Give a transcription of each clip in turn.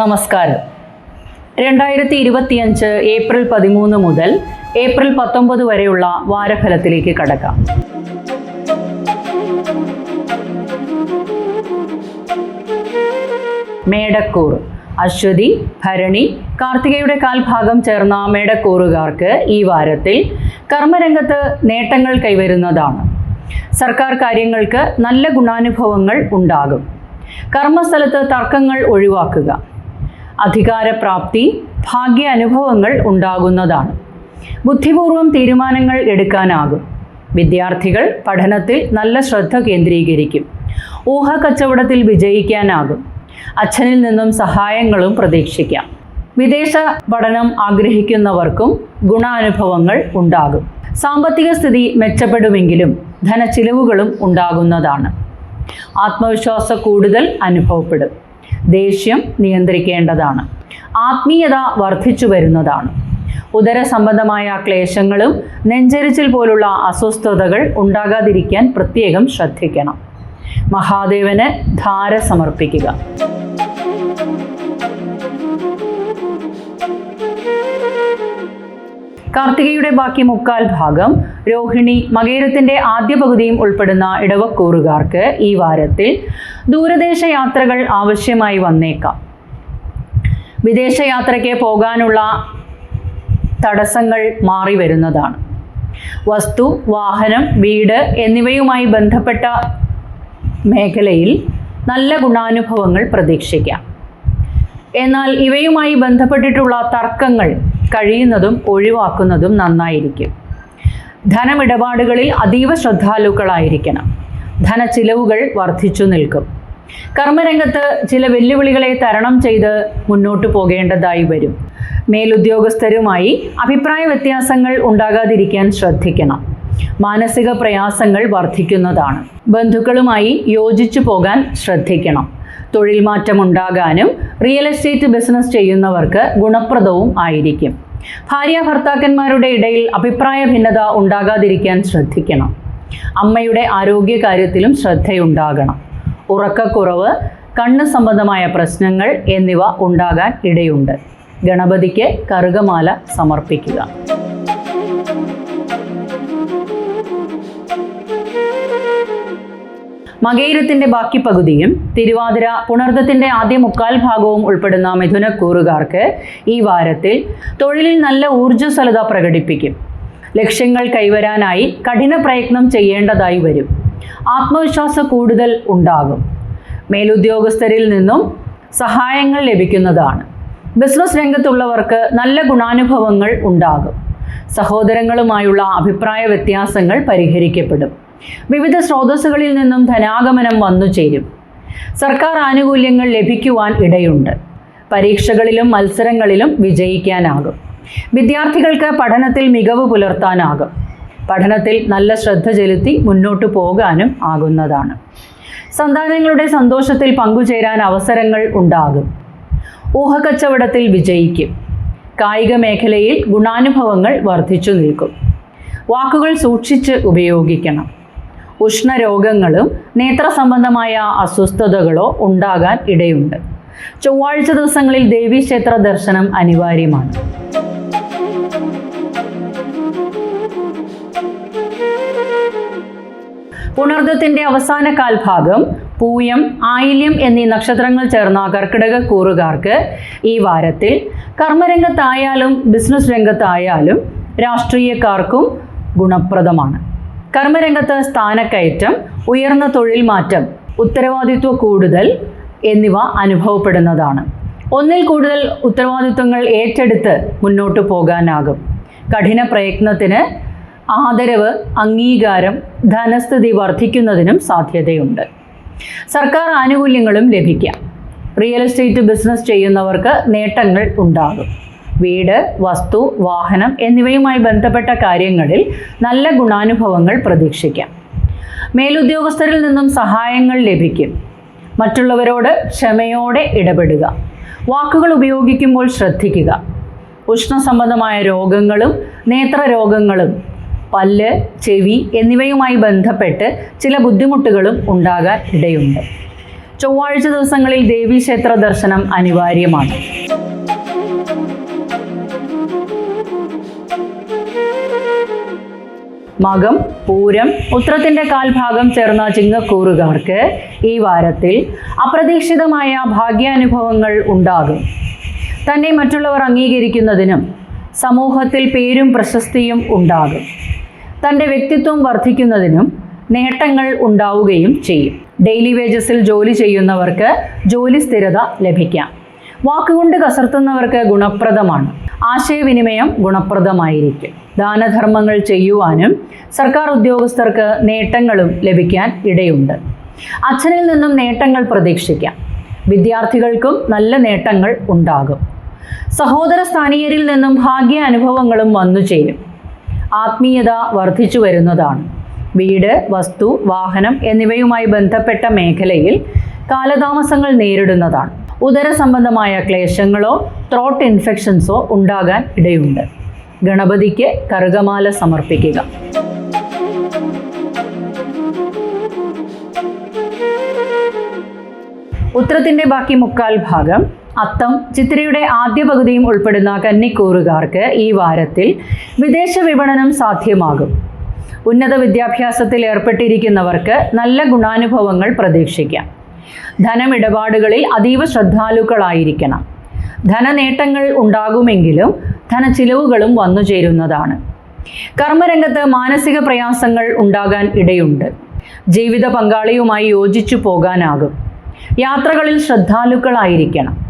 നമസ്കാരം. രണ്ടായിരത്തി ഇരുപത്തിയഞ്ച് ഏപ്രിൽ പതിമൂന്ന് മുതൽ ഏപ്രിൽ പത്തൊമ്പത് വരെയുള്ള വാരഫലത്തിലേക്ക് കടക്കാം. മേടക്കൂർ അശ്വതി ഭരണി കാർത്തികയുടെ കാൽഭാഗം ചേർന്ന മേടക്കൂറുകാർക്ക് ഈ വാരത്തിൽ കർമ്മരംഗത്ത് നേട്ടങ്ങൾ കൈവരുന്നതാണ്. സർക്കാർ കാര്യങ്ങൾക്ക് നല്ല ഗുണാനുഭവങ്ങൾ ഉണ്ടാകും. കർമ്മസ്ഥലത്ത് തർക്കങ്ങൾ ഒഴിവാക്കുക അധികാരപ്രാപ്തി ഭാഗ്യ അനുഭവങ്ങൾ ഉണ്ടാകുന്നതാണ്. ബുദ്ധിപൂർവം തീരുമാനങ്ങൾ എടുക്കാനാകും. വിദ്യാർത്ഥികൾ പഠനത്തിൽ നല്ല ശ്രദ്ധ കേന്ദ്രീകരിക്കും. ഊഹ കച്ചവടത്തിൽ വിജയിക്കാനാകും. അച്ഛനിൽ നിന്നും സഹായങ്ങളും പ്രതീക്ഷിക്കാം. വിദേശ പഠനം ആഗ്രഹിക്കുന്നവർക്കും ഗുണാനുഭവങ്ങൾ ഉണ്ടാകും. സാമ്പത്തിക സ്ഥിതി മെച്ചപ്പെടുമെങ്കിലും ധനച്ചിലവുകളും ഉണ്ടാകുന്നതാണ്. ആത്മവിശ്വാസ കൂടുതൽ അനുഭവപ്പെടും. ദേഷ്യം നിയന്ത്രിക്കേണ്ടതാണ്. ആത്മീയത വർദ്ധിച്ചു വരുന്നതാണ്. ഉദര സംബന്ധമായ ക്ലേശങ്ങളും നെഞ്ചരിച്ചിൽ പോലുള്ള അസ്വസ്ഥതകൾ ഉണ്ടാകാതിരിക്കാൻ പ്രത്യേകം ശ്രദ്ധിക്കണം. മഹാദേവന് ധാര സമർപ്പിക്കുക. കാർത്തികയുടെ ബാക്കി മുക്കാൽ ഭാഗം രോഹിണി മകേരത്തിന്റെ ആദ്യ പകുതിയും ഉൾപ്പെടുന്ന ഇടവക്കൂറുകാർക്ക് ഈ വാരത്തിൽ ദൂരദേശ യാത്രകൾ ആവശ്യമായി വന്നേക്കാം. വിദേശയാത്രയ്ക്ക് പോകാനുള്ള തടസ്സങ്ങൾ മാറി വരുന്നതാണ്. വസ്തു വാഹനം വീട് എന്നിവയുമായി ബന്ധപ്പെട്ട മേഖലയിൽ നല്ല ഗുണാനുഭവങ്ങൾ പ്രതീക്ഷിക്കാം. എന്നാൽ ഇവയുമായി ബന്ധപ്പെട്ടിട്ടുള്ള തർക്കങ്ങൾ കഴിയുന്നതും ഒഴിവാക്കുന്നതും നന്നായിരിക്കും. ധനമിടപാടുകളിൽ അതീവ ശ്രദ്ധാലുക്കളായിരിക്കണം. ധന ചിലവുകൾ വർദ്ധിച്ചു നിൽക്കും. കർമ്മരംഗത്ത് ചില വെല്ലുവിളികളെ തരണം ചെയ്ത് മുന്നോട്ട് പോകേണ്ടതായി വരും. മേലുദ്യോഗസ്ഥരുമായി അഭിപ്രായ വ്യത്യാസങ്ങൾ ഉണ്ടാകാതിരിക്കാൻ ശ്രദ്ധിക്കണം. മാനസിക പ്രയാസങ്ങൾ വർദ്ധിക്കുന്നതാണ്. ബന്ധുക്കളുമായി യോജിച്ചു പോകാൻ ശ്രദ്ധിക്കണം. തൊഴിൽ മാറ്റം ഉണ്ടാകാനും റിയൽ എസ്റ്റേറ്റ് ബിസിനസ് ചെയ്യുന്നവർക്ക് ഗുണപ്രദവും ആയിരിക്കും. ഭാര്യ ഭർത്താക്കന്മാരുടെ ഇടയിൽ അഭിപ്രായ ഭിന്നത ഉണ്ടാകാതിരിക്കാൻ ശ്രദ്ധിക്കണം. അമ്മയുടെ ആരോഗ്യ കാര്യത്തിലും ശ്രദ്ധയുണ്ടാകണം. ഉറക്കക്കുറവ് കണ്ണ് സംബന്ധമായ പ്രശ്നങ്ങൾ എന്നിവ ഉണ്ടാകാൻ ഇടയുണ്ട്. ഗണപതിക്ക് കറുകമാല സമർപ്പിക്കുക. മകയിരത്തിന്റെ ബാക്കി പകുതിയും തിരുവാതിര പുണർദത്തിന്റെ ആദ്യ മുക്കാൽ ഭാഗവും ഉൾപ്പെടുന്ന മിഥുനക്കൂറുകാർക്ക് ഈ വാരത്തിൽ തൊഴിലിൽ നല്ല ഊർജസ്വലത പ്രകടിപ്പിക്കും. ലക്ഷ്യങ്ങൾ കൈവരാനായി കഠിന പ്രയത്നം ചെയ്യേണ്ടതായി വരും. ആത്മവിശ്വാസ കൂടുതൽ ഉണ്ടാകും. മേലുദ്യോഗസ്ഥരിൽ നിന്നും സഹായങ്ങൾ ലഭിക്കുന്നതാണ്. ബിസിനസ് രംഗത്തുള്ളവർക്ക് നല്ല ഗുണാനുഭവങ്ങൾ ഉണ്ടാകും. സഹോദരങ്ങളുമായുള്ള അഭിപ്രായ വ്യത്യാസങ്ങൾ പരിഹരിക്കപ്പെടും. വിവിധ സ്രോതസ്സുകളിൽ നിന്നും ധനാഗമനം വന്നു ചേരും. സർക്കാർ ആനുകൂല്യങ്ങൾ ലഭിക്കുവാൻ ഇടയുണ്ട്. പരീക്ഷകളിലും മത്സരങ്ങളിലും വിജയിക്കാനാകും. വിദ്യാർത്ഥികൾക്ക് പഠനത്തിൽ മികവ് പുലർത്താനാകും. പഠനത്തിൽ നല്ല ശ്രദ്ധ ചെലുത്തി മുന്നോട്ട് പോകാനും ആകുന്നതാണ്. സന്താനങ്ങളുടെ സന്തോഷത്തിൽ പങ്കുചേരാൻ അവസരങ്ങൾ ഉണ്ടാകും. ഊഹക്കച്ചവടത്തിൽ വിജയിക്കും. കായിക മേഖലയിൽ ഗുണാനുഭവങ്ങൾ വർദ്ധിച്ചു നിൽക്കും. വാക്കുകൾ സൂക്ഷിച്ച് ഉപയോഗിക്കണം. ഉഷ്ണരോഗങ്ങളും നേത്ര സംബന്ധമായ അസ്വസ്ഥതകളോ ഉണ്ടാകാൻ ഇടയുണ്ട്. ചൊവ്വാഴ്ച ദിവസങ്ങളിൽ ദേവീക്ഷേത്ര ദർശനം അനിവാര്യമാണ്. പുണർദത്തിന്റെ അവസാന കാൽഭാഗം പൂയം ആയില്യം എന്നീ നക്ഷത്രങ്ങൾ ചേർന്ന കർക്കിടക കൂറുകാർക്ക് ഈ വാരത്തിൽ കർമ്മരംഗത്തായാലും ബിസിനസ് രംഗത്തായാലും രാഷ്ട്രീയക്കാർക്കും ഗുണപ്രദമാണ്. കർമ്മരംഗത്ത് സ്ഥാനക്കയറ്റം ഉയർന്ന തൊഴിൽ മാറ്റം ഉത്തരവാദിത്വ കൂടുതൽ എന്നിവ അനുഭവപ്പെടുന്നതാണ്. ഒന്നിൽ കൂടുതൽ ഉത്തരവാദിത്വങ്ങൾ ഏറ്റെടുത്ത് മുന്നോട്ട് പോകാനാകും. കഠിന പ്രയത്നത്തിന് ആദരവ് അംഗീകാരം ധനസ്ഥിതി വർദ്ധിക്കുന്നതിനും സാധ്യതയുണ്ട്. സർക്കാർ ആനുകൂല്യങ്ങളും ലഭിക്കാം. റിയൽ എസ്റ്റേറ്റ് ബിസിനസ് ചെയ്യുന്നവർക്ക് നേട്ടങ്ങൾ ഉണ്ടാകും. വീട് വസ്തു വാഹനം എന്നിവയുമായി ബന്ധപ്പെട്ട കാര്യങ്ങളിൽ നല്ല ഗുണാനുഭവങ്ങൾ പ്രതീക്ഷിക്കാം. മേലുദ്യോഗസ്ഥരിൽ നിന്നും സഹായങ്ങൾ ലഭിക്കും. മറ്റുള്ളവരോട് ക്ഷമയോടെ ഇടപെടുക. വാക്കുകൾ ഉപയോഗിക്കുമ്പോൾ ശ്രദ്ധിക്കുക. ഉഷ്ണസംബന്ധമായ രോഗങ്ങളും നേത്രരോഗങ്ങളും പല്ല് ചെവി എന്നിവയുമായി ബന്ധപ്പെട്ട് ചില ബുദ്ധിമുട്ടുകളും ഉണ്ടാകാൻ ഇടയുണ്ട്. ചൊവ്വാഴ്ച ദിവസങ്ങളിൽ ദേവീക്ഷേത്ര ദർശനം അനിവാര്യമാണ്. മകം പൂരം ഉത്രത്തിന്റെ കാൽഭാഗം ചേർന്ന ചിങ്ങക്കൂറുകാർക്ക് ഈ വാരത്തിൽ അപ്രതീക്ഷിതമായ ഭാഗ്യാനുഭവങ്ങൾ ഉണ്ടാകും. തന്നെ മറ്റുള്ളവർ അംഗീകരിക്കുന്നതിനും സമൂഹത്തിൽ പേരും പ്രശസ്തിയും ഉണ്ടാകും. തന്റെ വ്യക്തിത്വം വർദ്ധിക്കുന്നതിനും നേട്ടങ്ങൾ ഉണ്ടാവുകയും ചെയ്യും. ഡെയിലി വേജസിൽ ജോലി ചെയ്യുന്നവർക്ക് ജോലി സ്ഥിരത ലഭിക്കാം. വാക്കുകൊണ്ട് കസർത്തുന്നവർക്ക് ഗുണപ്രദമാണ്. ആശയവിനിമയം ഗുണപ്രദമായിരിക്കും. ദാനധർമ്മങ്ങൾ ചെയ്യുവാനും സർക്കാർ ഉദ്യോഗസ്ഥർക്ക് നേട്ടങ്ങളും ലഭിക്കാൻ ഇടയുണ്ട്. അച്ഛനിൽ നിന്നും നേട്ടങ്ങൾ പ്രതീക്ഷിക്കാം. വിദ്യാർത്ഥികൾക്കും നല്ല നേട്ടങ്ങൾ ഉണ്ടാകും. സഹോദര സ്ഥാനീയരിൽ നിന്നും ഭാഗ്യ അനുഭവങ്ങളും വന്നു ചേരും. ആത്മീയത വർദ്ധിച്ചു വരുന്നതാണ്. വീട് വസ്തു വാഹനം എന്നിവയുമായി ബന്ധപ്പെട്ട മേഖലയിൽ കാലതാമസങ്ങൾ നേരിടുന്നതാണ്. ഉദര സംബന്ധമായ ക്ലേശങ്ങളോ ത്രോട്ട് ഇൻഫെക്ഷൻസോ ഉണ്ടാകാൻ ഇടയുണ്ട്. ഗണപതിക്ക് കറുകമാല സമർപ്പിക്കുക. ഉത്രത്തിന്റെ ബാക്കി മുക്കാൽ ഭാഗം അത്തം ചിത്രയുടെ ആദ്യ പകുതിയും ഉൾപ്പെടുന്ന കന്നിക്കൂറുകാർക്ക് ഈ വാരത്തിൽ വിദേശ വിപണനം സാധ്യമാകും. ഉന്നത വിദ്യാഭ്യാസത്തിൽ ഏർപ്പെട്ടിരിക്കുന്നവർക്ക് നല്ല ഗുണാനുഭവങ്ങൾ പ്രതീക്ഷിക്കാം. ധനമിടപാടുകളിൽ അതീവ ശ്രദ്ധാലുക്കളായിരിക്കണം. ധനനേട്ടങ്ങൾ ഉണ്ടാകുമെങ്കിലും ധനച്ചിലവുകളും വന്നു ചേരുന്നതാണ്. കർമ്മരംഗത്ത് മാനസിക പ്രയാസങ്ങൾ ഉണ്ടാകാൻ ഇടയുണ്ട്. ജീവിത പങ്കാളിയുമായി യോജിച്ചു പോകാനാകും. യാത്രകളിൽ ശ്രദ്ധാലുക്കളായിരിക്കണം.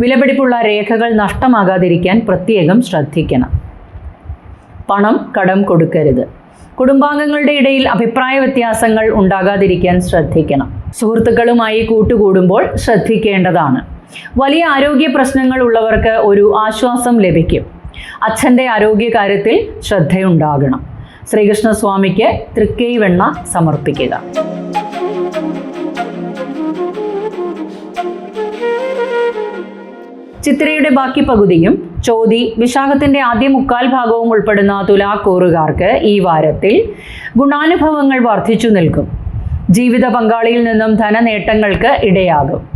വിലപിടിപ്പുള്ള രേഖകൾ നഷ്ടമാകാതിരിക്കാൻ പ്രത്യേകം ശ്രദ്ധിക്കണം. പണം കടം കൊടുക്കരുത്. കുടുംബാംഗങ്ങളുടെ ഇടയിൽ അഭിപ്രായ വ്യത്യാസങ്ങൾ ഉണ്ടാകാതിരിക്കാൻ ശ്രദ്ധിക്കണം. സുഹൃത്തുക്കളുമായി കൂട്ടുകൂടുമ്പോൾ ശ്രദ്ധിക്കേണ്ടതാണ്. വലിയ ആരോഗ്യ പ്രശ്നങ്ങൾ ഉള്ളവർക്ക് ഒരു ആശ്വാസം ലഭിക്കും. അച്ഛന്റെ ആരോഗ്യകാര്യത്തിൽ ശ്രദ്ധയുണ്ടാകണം. ശ്രീകൃഷ്ണസ്വാമിക്ക് തൃക്കൈവെണ്ണ സമർപ്പിക്കുക. ചിത്രയുടെ ബാക്കി പകുതിയും ചോതി വിശാഖത്തിന്റെ ആദ്യ മുക്കാൽ ഭാഗവും ഉൾപ്പെടുന്ന തുലാക്കൂറുകാർക്ക് ഈ വാരത്തിൽ ഗുണാനുഭവങ്ങൾ വർദ്ധിച്ചു നിൽക്കും. ജീവിത പങ്കാളിയിൽ നിന്നും ധനനേട്ടങ്ങൾക്ക് ഇടയാകും.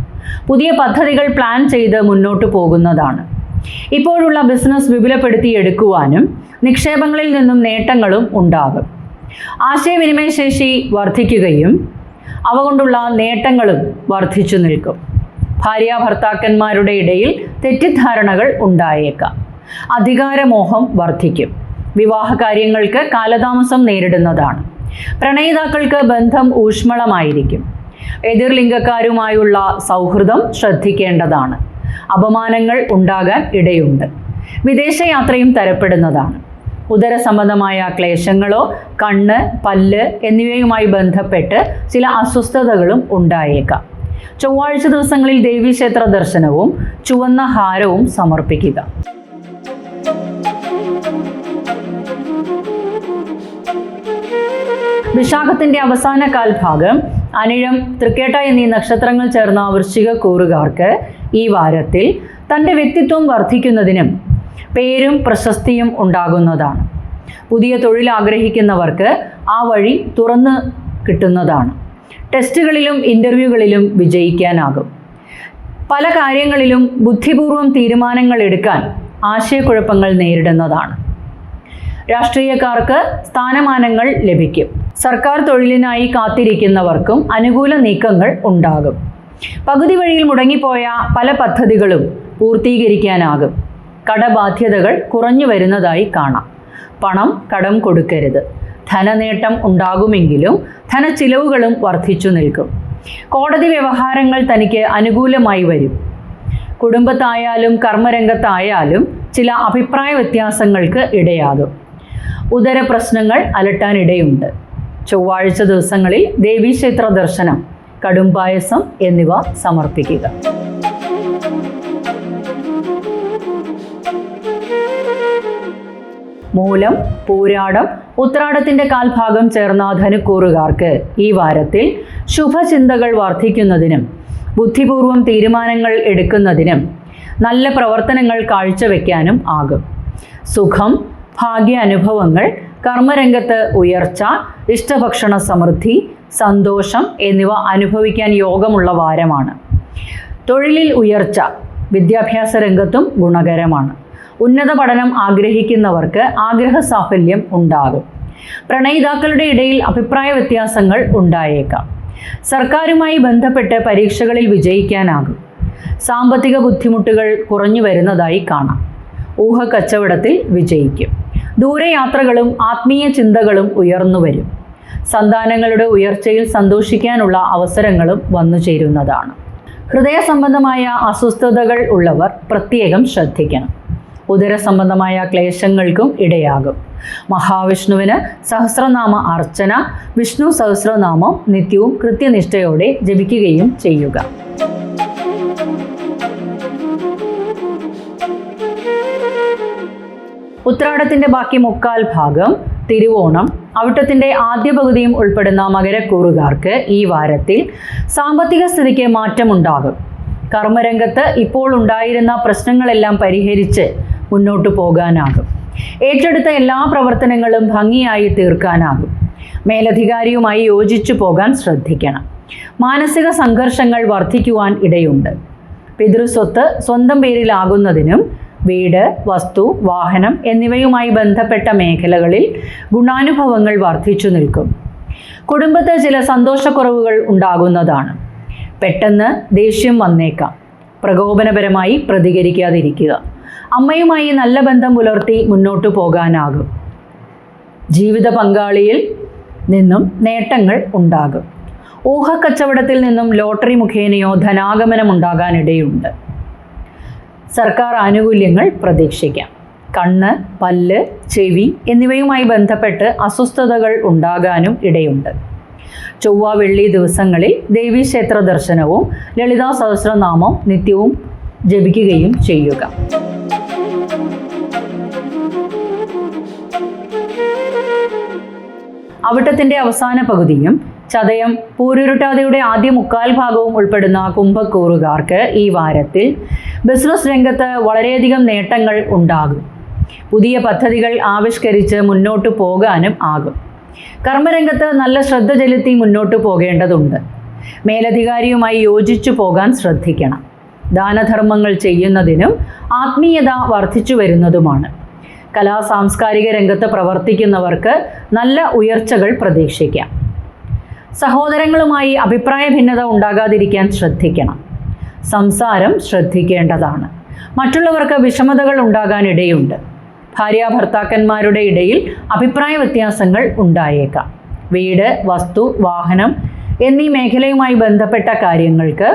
പുതിയ പദ്ധതികൾ പ്ലാൻ ചെയ്ത് മുന്നോട്ട് പോകുന്നതാണ്. ഇപ്പോഴുള്ള ബിസിനസ് വിപുലപ്പെടുത്തി എടുക്കുവാനും നിക്ഷേപങ്ങളിൽ നിന്നും നേട്ടങ്ങളും ഉണ്ടാകും. ആശയവിനിമയശേഷി വർദ്ധിക്കുകയും അവ കൊണ്ടുള്ള നേട്ടങ്ങളും വർദ്ധിച്ചു നിൽക്കും. ഭാര്യ ഭർത്താക്കന്മാരുടെ ഇടയിൽ തെറ്റിദ്ധാരണകൾ ഉണ്ടായേക്കാം. അധികാരമോഹം വർദ്ധിക്കും. വിവാഹ കാര്യങ്ങൾക്ക് കാലതാമസം നേരിടുന്നതാണ്. പ്രണയിതാക്കൾക്ക് ബന്ധം ഊഷ്മളമായിരിക്കും. എതിർലിംഗക്കാരുമായുള്ള സൗഹൃദം ശ്രദ്ധിക്കേണ്ടതാണ്. അപമാനങ്ങൾ ഉണ്ടാകാൻ ഇടയുണ്ട്. വിദേശയാത്രയും തരപ്പെടുന്നതാണ്. ഉദര സംബന്ധമായ ക്ലേശങ്ങളോ കണ്ണ് പല്ല് എന്നിവയുമായി ബന്ധപ്പെട്ട് ചില അസ്വസ്ഥതകളും ഉണ്ടായേക്കാം. ചൊവ്വാഴ്ച ദിവസങ്ങളിൽ ദേവീക്ഷേത്ര ദർശനവും ചുവന്ന ഹാരവും സമർപ്പിക്കുക. വിശാഖത്തിന്റെ അവസാന കാൽഭാഗം അനിഴം തൃക്കേട്ട എന്നീ നക്ഷത്രങ്ങൾ ചേർന്ന വൃശ്ചിക കൂറുകാർക്ക് ഈ വാരത്തിൽ തന്റെ വ്യക്തിത്വം വർദ്ധിക്കുന്നതിനും പേരും പ്രശസ്തിയും ഉണ്ടാകുന്നതാണ്. പുതിയ തൊഴിൽ ആഗ്രഹിക്കുന്നവർക്ക് ആ വഴി തുറന്ന് കിട്ടുന്നതാണ്. ടെസ്റ്റുകളിലും ഇന്റർവ്യൂകളിലും വിജയിക്കാനാകും. പല കാര്യങ്ങളിലും ബുദ്ധിപൂർവം തീരുമാനങ്ങൾ എടുക്കാൻ ആശയക്കുഴപ്പങ്ങൾ നേരിടുന്നതാണ്. രാഷ്ട്രീയക്കാർക്ക് സ്ഥാനമാനങ്ങൾ ലഭിക്കും. സർക്കാർ തൊഴിലിനായി കാത്തിരിക്കുന്നവർക്കും അനുകൂല നീക്കങ്ങൾ ഉണ്ടാകും. പകുതി വഴിയിൽ മുടങ്ങിപ്പോയ പല പദ്ധതികളും പൂർത്തീകരിക്കാനാകും. കടബാധ്യതകൾ കുറഞ്ഞു വരുന്നതായി കാണാം. പണം കടം കൊടുക്കരുത്. ധനനേട്ടം ഉണ്ടാകുമെങ്കിലും ധനച്ചിലവുകളും വർദ്ധിച്ചു നിൽക്കും. കോടതി വ്യവഹാരങ്ങൾ തനിക്ക് അനുകൂലമായി വരും. കുടുംബത്തായാലും കർമ്മരംഗത്തായാലും ചില അഭിപ്രായ വ്യത്യാസങ്ങൾക്ക് ഇടയാകും. ഉദര പ്രശ്നങ്ങൾ അലട്ടാനിടയുണ്ട്. ചൊവ്വാഴ്ച ദിവസങ്ങളിൽ ദേവീക്ഷേത്ര ദർശനം കടും പായസം എന്നിവ സമർപ്പിക്കുക. മൂലം പൂരാടം ഉത്രാടത്തിന്റെ കാൽഭാഗം ചേർന്ന ധനുക്കൂറുകാർക്ക് ഈ വാരത്തിൽ ശുഭചിന്തകൾ വർദ്ധിക്കുന്നതിനും ബുദ്ധിപൂർവം തീരുമാനങ്ങൾ എടുക്കുന്നതിനും നല്ല പ്രവർത്തനങ്ങൾ കാഴ്ചവെക്കാനും ആകും. സുഖം ഭാഗ്യ അനുഭവങ്ങൾ കർമ്മരംഗത്ത് ഉയർച്ച ഇഷ്ടഭക്ഷണ സമൃദ്ധി സന്തോഷം എന്നിവ അനുഭവിക്കാൻ യോഗമുള്ള വാരമാണ്. തൊഴിലിൽ ഉയർച്ച വിദ്യാഭ്യാസ രംഗത്തും ഗുണകരമാണ്. ഉന്നത പഠനം ആഗ്രഹിക്കുന്നവർക്ക് ആഗ്രഹ സാഫല്യം ഉണ്ടാകും. പ്രണയിതാക്കളുടെ ഇടയിൽ അഭിപ്രായ വ്യത്യാസങ്ങൾ ഉണ്ടായേക്കാം. സർക്കാരുമായി ബന്ധപ്പെട്ട് പരീക്ഷകളിൽ വിജയിക്കാനാകും. സാമ്പത്തിക ബുദ്ധിമുട്ടുകൾ കുറഞ്ഞു വരുന്നതായി കാണാം. ഊഹ കച്ചവടത്തിൽ വിജയിക്കും. ദൂരയാത്രകളും ആത്മീയ ചിന്തകളും ഉയർന്നു വരും. സന്താനങ്ങളുടെ ഉയർച്ചയിൽ സന്തോഷിക്കാനുള്ള അവസരങ്ങളും വന്നു ചേരുന്നതാണ്. ഹൃദയ സംബന്ധമായ അസ്വസ്ഥതകൾ ഉള്ളവർ പ്രത്യേകം ശ്രദ്ധിക്കണം. ഉദര സംബന്ധമായ ക്ലേശങ്ങൾക്കും ഇടയാകും. മഹാവിഷ്ണുവിന് സഹസ്രനാമ അർച്ചന വിഷ്ണു സഹസ്രനാമം നിത്യവും കൃത്യനിഷ്ഠയോടെ ജപിക്കുകയും ചെയ്യുക. ഉത്രാടത്തിന്റെ ബാക്കി മുക്കാൽ ഭാഗം തിരുവോണം. അവിട്ടത്തിന്റെ ആദ്യ പകുതിയും ഉൾപ്പെടുന്ന മകരക്കൂറുകാർക്ക് ഈ വാരത്തിൽ സാമ്പത്തിക സ്ഥിതിക്ക് മാറ്റമുണ്ടാകും. കർമ്മരംഗത്ത് ഇപ്പോൾ ഉണ്ടായിരുന്ന പ്രശ്നങ്ങളെല്ലാം പരിഹരിച്ച് മുന്നോട്ടു പോകാനാകും. ഏറ്റെടുത്ത എല്ലാ പ്രവർത്തനങ്ങളും ഭംഗിയായി തീർക്കാനാകും. മേലധികാരിയുമായി യോജിച്ചു പോകാൻ ശ്രദ്ധിക്കണം. മാനസിക സംഘർഷങ്ങൾ വർദ്ധിക്കുവാൻ ഇടയുണ്ട്. പിതൃസ്വത്ത് സ്വന്തം പേരിലാകുന്നതിനും വീട് വസ്തു വാഹനം എന്നിവയുമായി ബന്ധപ്പെട്ട മേഖലകളിൽ ഗുണാനുഭവങ്ങൾ വർദ്ധിച്ചു നിൽക്കും. കുടുംബത്തെ ചില സന്തോഷക്കുറവുകൾ ഉണ്ടാകുന്നതാണ്. പെട്ടെന്ന് ദേഷ്യം വന്നേക്കാം. പ്രകോപനപരമായി പ്രതികരിക്കാതിരിക്കുക. അമ്മയുമായി നല്ല ബന്ധം പുലർത്തി മുന്നോട്ടു പോകാനാകും. ജീവിത പങ്കാളിയിൽ നിന്നും നേട്ടങ്ങൾ ഉണ്ടാകും. ഊഹക്കച്ചവടത്തിൽ നിന്നും ലോട്ടറി മുഖേനയോ ധനാഗമനം ഉണ്ടാകാനിടയുണ്ട്. സർക്കാർ ആനുകൂല്യങ്ങൾ പ്രതീക്ഷിക്കാം. കണ്ണ് പല്ല് ചെവി എന്നിവയുമായി ബന്ധപ്പെട്ട് അസ്വസ്ഥതകൾ ഉണ്ടാകാനും ഇടയുണ്ട്. ചൊവ്വ വെള്ളി ദിവസങ്ങളിൽ ദേവീക്ഷേത്ര ദർശനവും ലളിതാ സഹസ്രനാമം നിത്യവും ജപിക്കുകയും ചെയ്യുക. അവിട്ടത്തിന്റെ അവസാന പകുതിയും ചതയം പൂരുരുട്ടാതയുടെ ആദ്യ മുക്കാൽ ഭാഗവും ഉൾപ്പെടുന്ന കുംഭക്കൂറുകാർക്ക് ഈ വാരത്തിൽ ബിസിനസ് രംഗത്ത് വളരെയധികം നേട്ടങ്ങൾ ഉണ്ടാകും. പുതിയ പദ്ധതികൾ ആവിഷ്കരിച്ച് മുന്നോട്ട് പോകാനും ആകും. കർമ്മരംഗത്ത് നല്ല ശ്രദ്ധ ചെലുത്തി മുന്നോട്ട് പോകേണ്ടതുണ്ട്. മേലധികാരിയുമായി യോജിച്ചു പോകാൻ ശ്രദ്ധിക്കണം. ദാനധർമ്മങ്ങൾ ചെയ്യുന്നതിനും ആത്മീയത വർദ്ധിച്ചു വരുന്നതുമാണ്. കലാ സാംസ്കാരിക രംഗത്ത് പ്രവർത്തിക്കുന്നവർക്ക് നല്ല ഉയർച്ചകൾ പ്രതീക്ഷിക്കാം. സഹോദരങ്ങളുമായി അഭിപ്രായ ഭിന്നത ഉണ്ടാകാതിരിക്കാൻ ശ്രദ്ധിക്കണം. സംസാരം ശ്രദ്ധിക്കേണ്ടതാണ്. മറ്റുള്ളവർക്ക് വിഷമതകൾ ഉണ്ടാകാനിടയുണ്ട്. ഭാര്യ ഭർത്താക്കന്മാരുടെ ഇടയിൽ അഭിപ്രായ വ്യത്യാസങ്ങൾ ഉണ്ടായേക്കാം. വീട് വസ്തു വാഹനം എന്നീ മേഖലയുമായി ബന്ധപ്പെട്ട കാര്യങ്ങൾക്ക്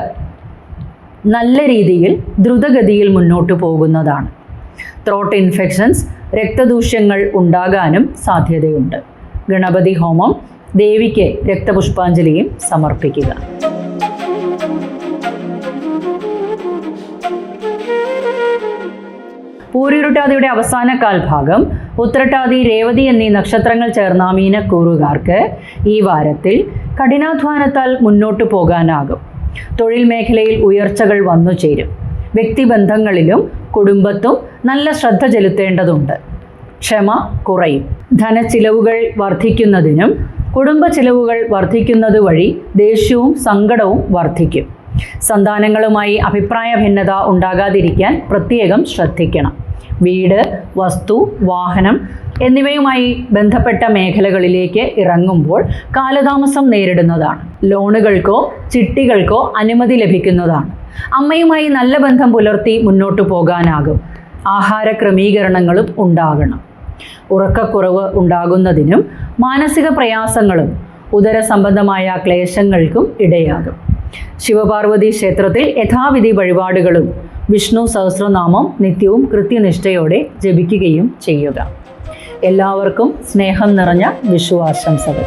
നല്ല രീതിയിൽ ദ്രുതഗതിയിൽ മുന്നോട്ട് പോകുന്നതാണ്. ത്രോട്ട് ഇൻഫെക്ഷൻസ് രക്തദൂഷ്യങ്ങൾ ഉണ്ടാകാനും സാധ്യതയുണ്ട്. ഗണപതി ഹോമം ദേവിക്ക് രക്തപുഷ്പാഞ്ജലിയും സമർപ്പിക്കുക. പൂരിരുട്ടാതിയുടെ അവസാന കാൽഭാഗം ഉത്രട്ടാതി രേവതി എന്നീ നക്ഷത്രങ്ങൾ ചേർന്ന മീനക്കൂറുകാർക്ക് ഈ വാരത്തിൽ കഠിനാധ്വാനത്താൽ മുന്നോട്ടു പോകാനാകും. തൊഴിൽ മേഖലയിൽ ഉയർച്ചകൾ വന്നു ചേരും. വ്യക്തിബന്ധങ്ങളിലും കുടുംബത്തും നല്ല ശ്രദ്ധ ചെലുത്തേണ്ടതുണ്ട്. ക്ഷമ കുറയും. ധനച്ചിലവുകൾ വർദ്ധിക്കുന്നതിനും കുടുംബ ചിലവുകൾ വർദ്ധിക്കുന്നത് വഴി ദേഷ്യവും സങ്കടവും വർദ്ധിക്കും സന്താനങ്ങളുമായി അഭിപ്രായ ഭിന്നത ഉണ്ടാകാതിരിക്കാൻ പ്രത്യേകം ശ്രദ്ധിക്കണം. വീട് വസ്തു വാഹനം എന്നിവയുമായി ബന്ധപ്പെട്ട മേഖലകളിലേക്ക് ഇറങ്ങുമ്പോൾ കാലതാമസം നേരിടുന്നതാണ്. ലോണുകൾക്കോ ചിട്ടികൾക്കോ അനുമതി ലഭിക്കുന്നതാണ്. അമ്മയുമായി നല്ല ബന്ധം പുലർത്തി മുന്നോട്ട് പോകാനാകും. ആഹാര ക്രമീകരണങ്ങളും ഉണ്ടാകണം. ഉറക്കക്കുറവ് ഉണ്ടാകുന്നതിനും മാനസിക പ്രയാസങ്ങളും ഉദര സംബന്ധമായ ക്ലേശങ്ങൾക്കും ഇടയാകും. ശിവപാർവതി ക്ഷേത്രത്തിൽ യഥാവിധി വഴിപാടുകളും വിഷ്ണു സഹസ്രനാമം നിത്യവും കൃത്യനിഷ്ഠയോടെ ജപിക്കുകയും ചെയ്യുക. എല്ലാവർക്കും സ്നേഹം നിറഞ്ഞ വിഷു ആശംസകൾ